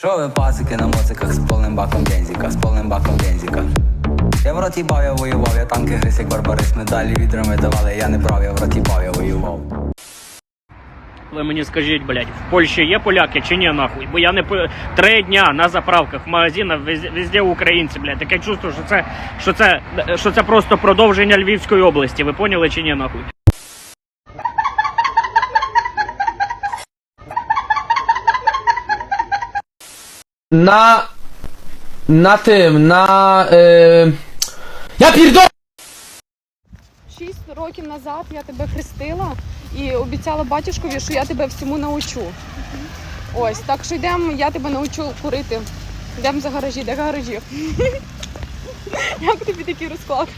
Що ви пасики на моциках з повним баком бензика, з повним баком бензика. Я в роті бав, я воював, я танки гриз, як барбарис, медалі відрами давали, я не брав, я в роті бав, я воював. Ви мені скажіть, блядь, в Польщі є поляки чи ні, нахуй? Бо я не три дня на заправках, в магазинах, везде, везде українці, блядь. Таке чувство, що це, що це, що це просто продовження Львівської області. Ви поняли чи ні, нахуй? На. Na tym, na. Yy... Ja pierdolę! Шість років назад я тебе хрестила і обіцяла батюшкові, що я тебе всьому научу. Ось, так що йдемо, я тебе научу курити. Йдемо за гаражі, де гаражі? Як тобі такий розклад?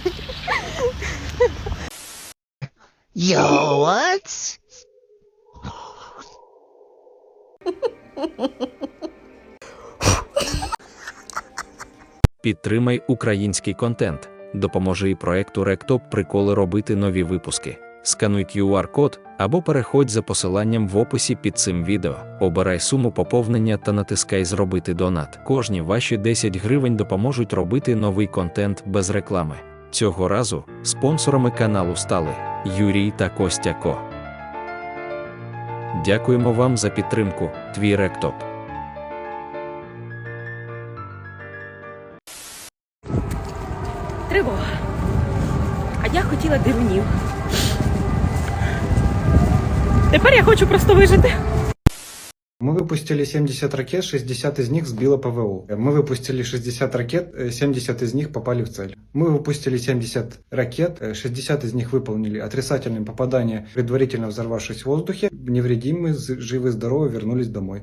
Yo, what? Підтримай український контент. Допоможи і проекту Ректоп приколи робити нові випуски. Скануй QR-код або переходь за посиланням в описі під цим відео. Обирай суму поповнення та натискай Зробити донат. Кожні ваші 10 гривень допоможуть робити новий контент без реклами. Цього разу спонсорами каналу стали Юрій та Костя Ко. Дякуємо вам за підтримку. Твій Ректоп. выпустили 70 ракет, 60 из них сбило ПВО. Мы выпустили 60 ракет, э, 70 из них попали в цель. Мы выпустили 70 ракет, э, 60 из них выполнили отрицательное попадание, предварительно взорвавшись в воздухе. Невредимы, з- живы, здоровы, вернулись домой.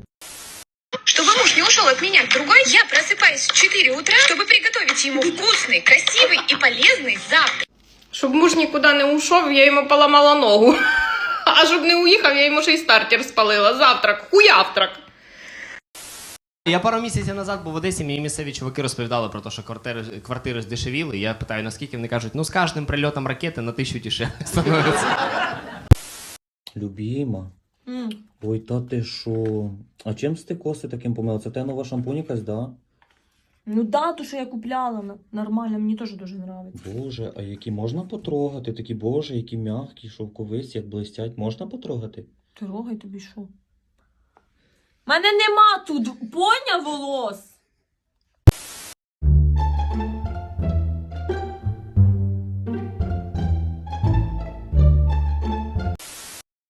Чтобы муж не ушел от меня к другой, я просыпаюсь в 4 утра, чтобы приготовить ему вкусный, красивый и полезный завтрак. Щоб муж нікуди не ушов, я йому поламала ногу. А щоб не уїхав, я йому ще й стартер спалила. Завтрак, хуявтрак. Я пару місяців назад був в Одесі, мені місцеві чуваки розповідали про те, що квартири, квартири здешевіли. Я питаю, наскільки вони кажуть, ну з кожним прильотом ракети на тисячу дешевле становиться. Любіма. Ой, та ти що? А чим ти коси таким помила? Це те нова шампунь якась, да? Ну да, то, що я купляла, нормально, мені теж дуже подобається. Боже, а які можна потрогати? Такі боже, які м'які, шовковисті, як блистять. Можна потрогати? Трогай тобі що? Мене нема тут поня волос.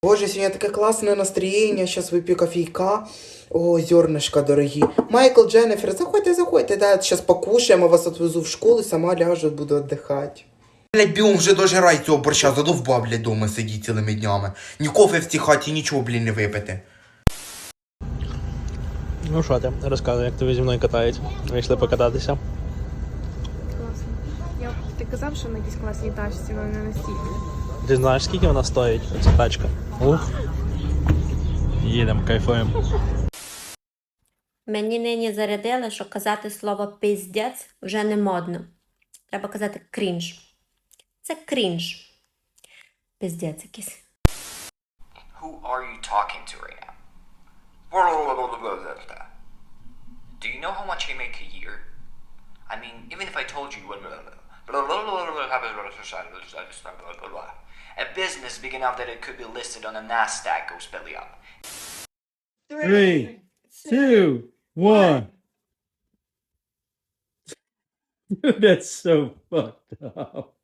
Боже, сегодня такое классное настроение, сейчас выпью кофейка. О, зернышко дорогие. Майкл, Дженнифер, заходьте, заходьте, да, сейчас покушаем, а вас отвезу в школу, сама ляжу, буду отдыхать. Блять, бігом вже дожирай цього борща, задовбав, блядь, дома сидіть цілими днями. Ні кофе в цій хаті, нічого, блін, не випити. Ну що ти, розказуй, як тобі зі мною катають. Вийшли покататися. Класно. Я, ти казав, що на якійсь класній тачці, але не настільки. Ти знаєш, скільки вона стоїть, ця тачка? Ух. Їдемо, кайфуємо. Мені нині зарядили, що казати слово пиздець вже не модно. Треба казати крінж. Це крінж. Пиздець якийсь. Who are you talking to right now? Do you know how much I make a year? I mean, even if I told you a business big enough that it could be listed on a NASDAQ goes belly up. Three, two, one. That's so fucked up.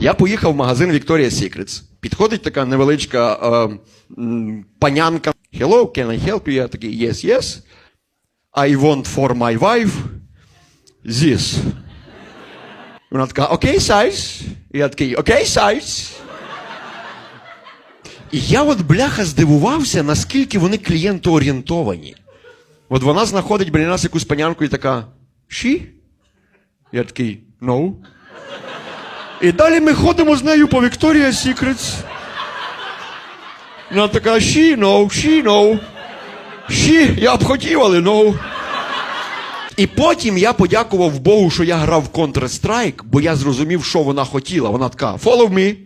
Я поїхав в магазин Victoria's Secrets. Підходить така невеличка е, м, панянка. Hello, can I help you? Я такий, yes, yes. I want for my wife this. Вона така, окей, size. Я такий, окей, size. І я от бляха здивувався, наскільки вони клієнтоорієнтовані. От вона знаходить біля нас якусь панянку і така, she? Я такий, no. І далі ми ходимо з нею по Victoria's Secrets. Вона така, she, no, she, no. She, я б хотів, але no. І потім я подякував Богу, що я грав в Counter-Strike, бо я зрозумів, що вона хотіла. Вона така, follow me.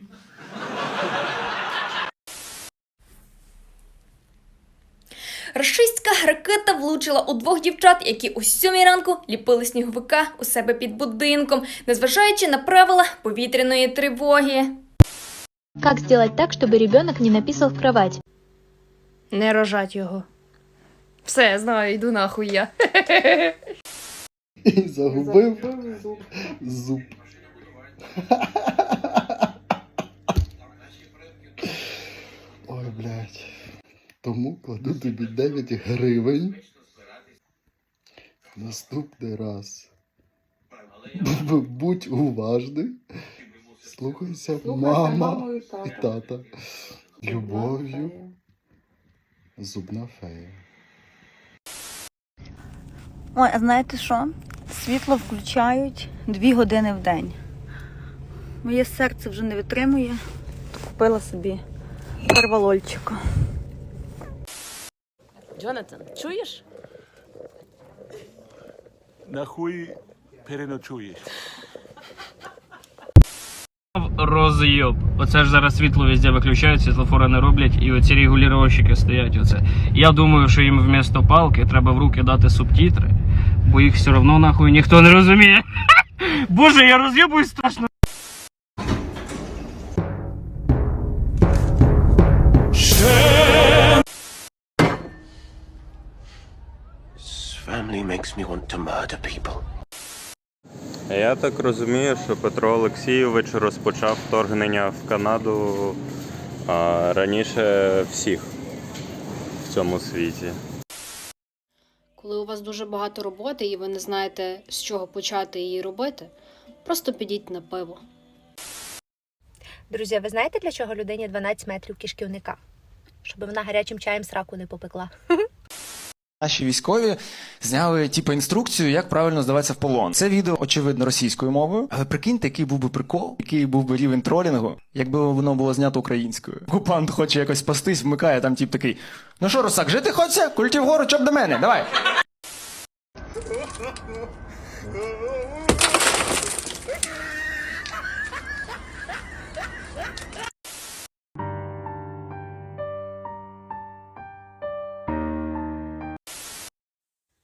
Рашистська ракета влучила у двох дівчат, які о сьомій ранку ліпили сніговика у себе під будинком, незважаючи на правила повітряної тривоги. Как сделать так, чтобы ребенок не написал в кровать? Не рожать його. Все, знаю, йду нахуй я. І загубив зуб. Ой, блядь. Тому кладу тобі 9 гривень. Наступний раз. Будь уважний. Слухайся мама і тата. Любов'ю. Зубна фея. Ой, а знаєте що? Світло включають дві години в день. Моє серце вже не витримує. то Купила собі карвалольчика. Джонатан, чуєш? Нахуй переночуєш. Розйоб. Оце ж зараз світло везде виключають, світлофори не роблять, і оці регулювальщики стоять. Оце. Я думаю, що їм вмісто палки треба в руки дати субтитри, бо їх все одно нахуй ніхто не розуміє. Боже, я роз'єбуюсь страшно. Family makes me want to murder people. Я так розумію, що Петро Олексійович розпочав вторгнення в Канаду а, раніше всіх в цьому світі. Коли у вас дуже багато роботи і ви не знаєте, з чого почати її робити, просто підіть на пиво. Друзі, ви знаєте, для чого людині 12 метрів кишківника? Щоб вона гарячим чаєм сраку не попекла. Наші військові зняли типу інструкцію, як правильно здаватися в полон. Це відео очевидно російською мовою, але прикиньте, який був би прикол, який був би рівень тролінгу, якби воно було знято українською. Окупант хоче якось спастись, вмикає там тип такий. Ну що, Русак, жити хочеться? Культів гору, чоп до мене, давай.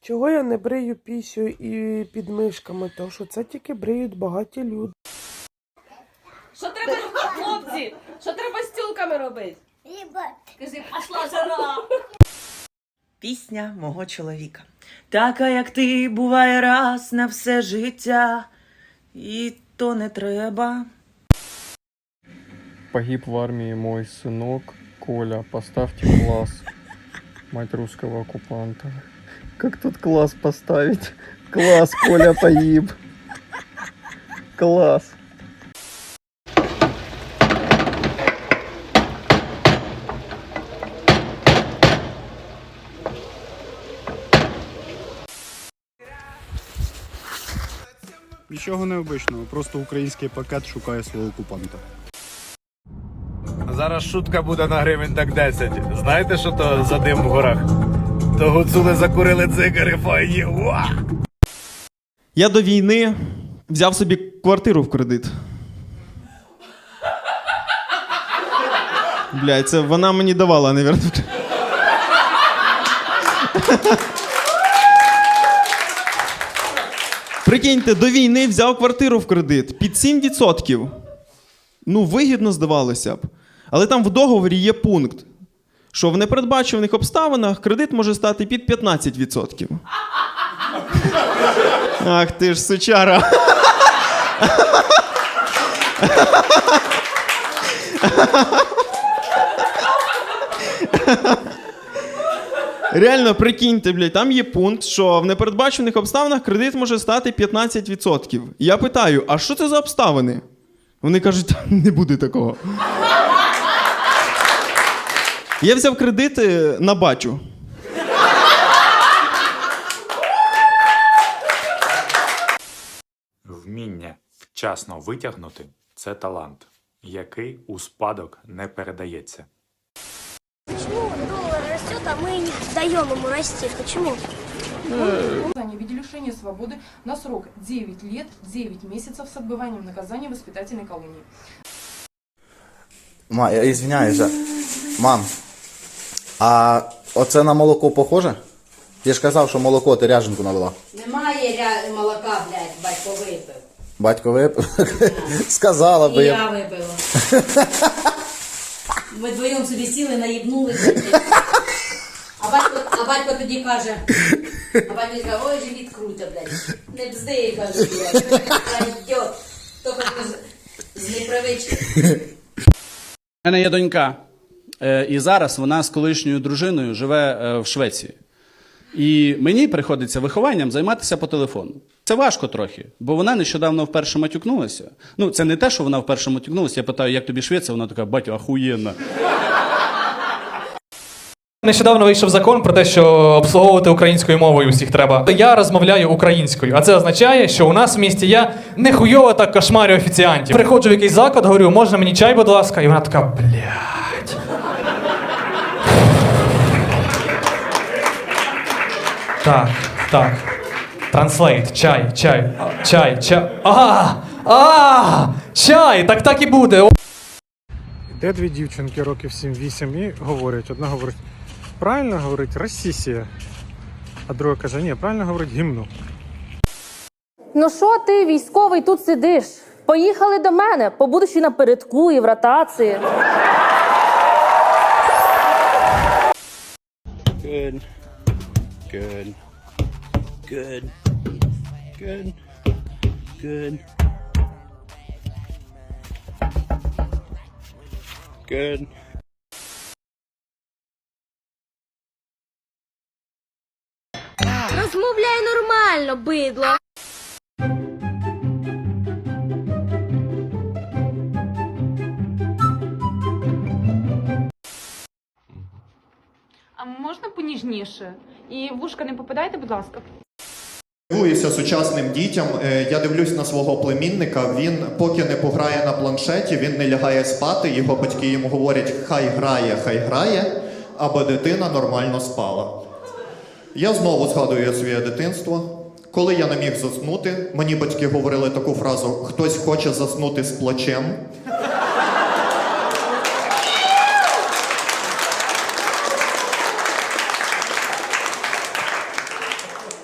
Чого я не брию пісю і під мишками? То що це тільки бриють багаті люди. Що треба, хлопці? Що треба з тюлками робити? Кажи, пошла жара. Пісня мого чоловіка. Така, як ти, буває раз на все життя, і то не треба. Погиб в армии мой сынок Коля. Поставьте класс. Мать русского оккупанта. Как тут класс поставить? Класс, Коля погиб. Класс. Нічого необичного, просто український пакет шукає свого окупанта. Зараз шутка буде на гривень так 10. Знаєте, що то за дим в горах? То гуцули закурили цигари файні. Я до війни взяв собі квартиру в кредит. Блядь, це вона мені давала, навірно. Прикиньте, до війни взяв квартиру в кредит під 7%. Ну, вигідно здавалося б. Але там в договорі є пункт, що в непередбачуваних обставинах кредит може стати під 15%. Ах ти ж сучара. Реально, прикиньте, блядь, там є пункт, що в непередбачених обставинах кредит може стати 15%. Я питаю, а що це за обставини? Вони кажуть, не буде такого. Я взяв кредити на бачу. Вміння вчасно витягнути це талант, який у спадок не передається. Почему доллар растет, а мы не даем ему расти? Почему? Наказание в виде лишения свободы на срок 9 лет, 9 месяцев с отбыванием наказания в воспитательной колонии. Ма, я извиняюсь. Мам, а оце на молоко похоже? Ти ж казав, що молоко ти ряженку налила. Немає ря... молока, блядь, батько випив. Батько випив. Сказала би І я. випила. Ми двоєм собі сіли, наїбнули. А батько, а батько тоді каже, а батько каже, ой, живіт круто, блядь. Не бзди, каже, блядь. Тільки з, з непривички. У мене є донька, і зараз вона з колишньою дружиною живе е, в Швеції. І мені приходиться вихованням займатися по телефону. Це важко трохи, бо вона нещодавно вперше матюкнулася. Ну, це не те, що вона вперше матюкнулася. Я питаю, як тобі Швеція? Вона така, батько, ахуєнна. Нещодавно вийшов закон про те, що обслуговувати українською мовою всіх треба. Я розмовляю українською, а це означає, що у нас в місті я нехуйово так кошмарю офіціантів. Приходжу в якийсь заклад, говорю, можна мені чай, будь ласка, і вона така, блядь. Так, так. Транслейт, чай, чай, а, чай, чай. А, а, чай, так так і буде. Де дві дівчинки років 7-8 і говорять. Одна говорить, правильно говорить Росісія, а друга каже, ні, правильно говорить гімну. Ну що ти, військовий, тут сидиш? Поїхали до мене, побудеш і на передку, і в ротації. Good. Good. Good. Good. Good. Good. Розмовляй нормально, бидло. А можна поніжніше? І вушка не попадайте, будь ласка. Дивуюся сучасним дітям. Е, Я дивлюсь на свого племінника. Він поки не пограє на планшеті, він не лягає спати. Його батьки йому говорять, хай грає, хай грає, аби дитина нормально спала. Я знову згадую своє дитинство. Коли я не міг заснути, мені батьки говорили таку фразу: хтось хоче заснути з плачем.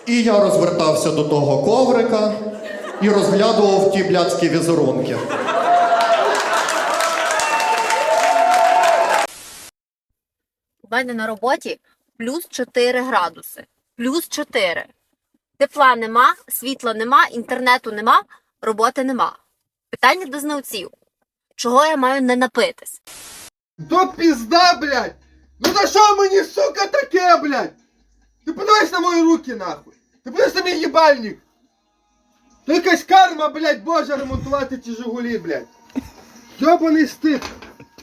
І я розвертався до того коврика і розглядував ті блядські візерунки. У мене на роботі плюс 4 градуси. Плюс 4. Тепла нема, світла нема, інтернету нема, роботи нема. Питання до знавців. Чого я маю не напитись? То пізда, блядь! Ну за що мені, сука, таке, блядь? Ти подивись на мої руки, нахуй! Ти подивись тобі їбальник! То якась карма, блядь, божа ремонтувати ці Жигулі, блядь! Йобаний стих?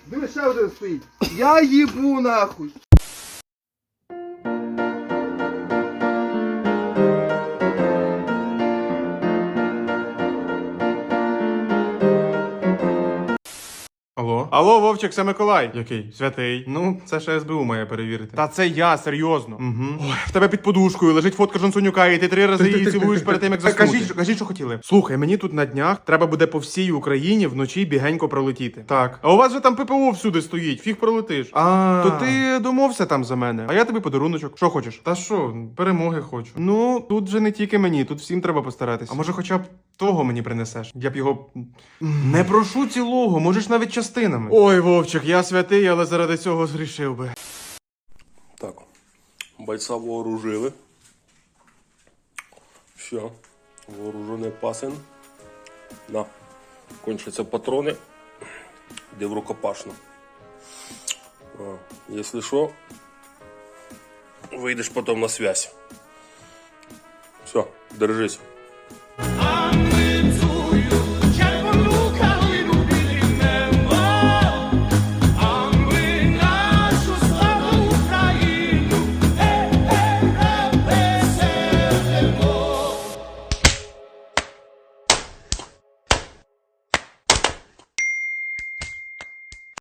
Диви, ще один стоїть! Я їбу, нахуй! Алло? Вовчик, це Миколай. Який? Святий. Ну, це ще СБУ має перевірити. Та це я, серйозно. Угу. Ой, в тебе під подушкою лежить фотка Жонсонюка, і ти три рази її цілуєш перед тим, як заснути. Кажіть, що- кажіть, що хотіли. Слухай, мені тут на днях треба буде по всій Україні вночі бігенько пролетіти. Так. А у вас же там ППО всюди стоїть, фіг пролетиш. А. То ти домовся там за мене, а я тобі подаруночок. Що хочеш? Та що, перемоги хочу. Ну, тут же не тільки мені, тут всім треба постаратися. А може, хоча б того мені принесеш? Я б його. Не прошу цілого, можеш навіть частинами. Ой, Вовчик, я святий, але заради цього згрішив би. Так, бойца вооружили. Все, вооружений пасен. На, кончаться патрони. Йди в рукопашну. А, Если що, вийдеш потім на связь. Все, держись.